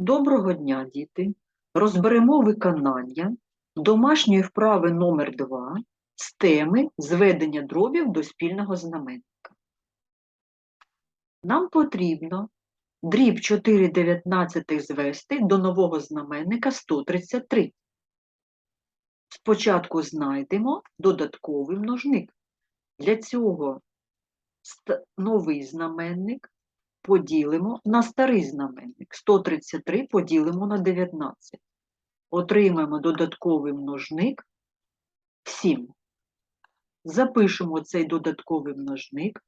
Доброго дня, діти! Розберемо виконання домашньої вправи номер 2 з теми зведення дробів до спільного знаменника. Нам потрібно дріб 4,19 звести до нового знаменника 133. Спочатку знайдемо додатковий множник. Для цього новий знаменник поділимо на старий знаменник. 133 поділимо на 19. Отримаємо додатковий множник 7. Запишемо цей додатковий множник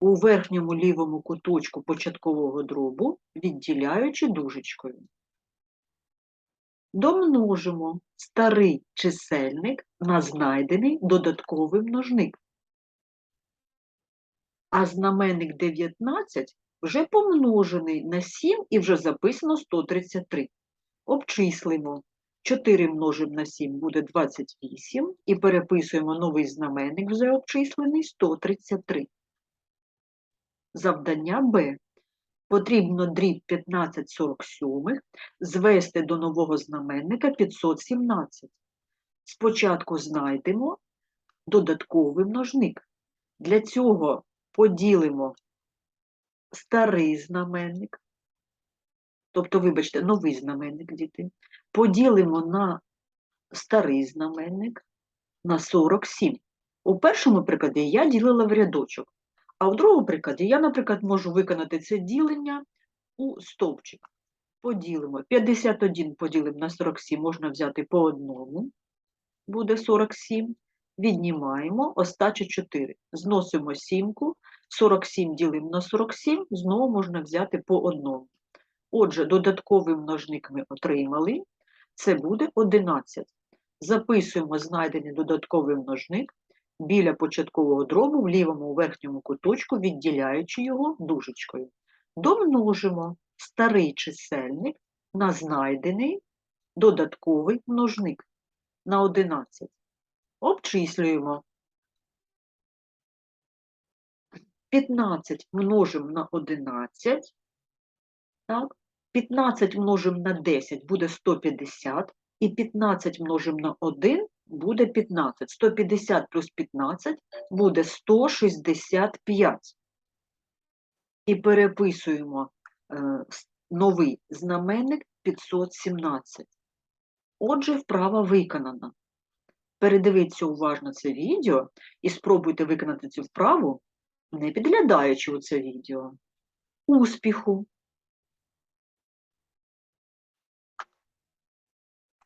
у верхньому лівому куточку початкового дробу, відділяючи дужечкою. Домножимо старий чисельник на знайдений додатковий множник а знаменник 19 вже помножений на 7 і вже записано 133. Обчислимо. 4 множимо на 7 буде 28 і переписуємо новий знаменник, вже обчислений 133. Завдання Б. Потрібно дріб 1547 звести до нового знаменника 517. Спочатку знайдемо додатковий множник. Для цього поділимо старий знаменник, тобто, вибачте, новий знаменник, діти, поділимо на старий знаменник на 47. У першому прикладі я ділила в рядочок, а в другому прикладі я, наприклад, можу виконати це ділення у стовпчик. Поділимо. 51 поділимо на 47, можна взяти по одному, буде 47. Віднімаємо остача 4. Зносимо сімку, 47 ділимо на 47, знову можна взяти по одному. Отже, додатковий множник ми отримали, це буде 11. Записуємо знайдений додатковий множник біля початкового дробу в лівому верхньому куточку, відділяючи його дужечкою. Домножимо старий чисельник на знайдений додатковий множник на 11. Обчислюємо. 15 множимо на 11. Так? 15 множимо на 10 буде 150. І 15 множимо на 1 буде 15. 150 плюс 15 буде 165. І переписуємо е, новий знаменник 517. Отже, вправа виконана. Передивіться уважно це відео і спробуйте виконати цю вправу, не підглядаючи у це відео. Успіху!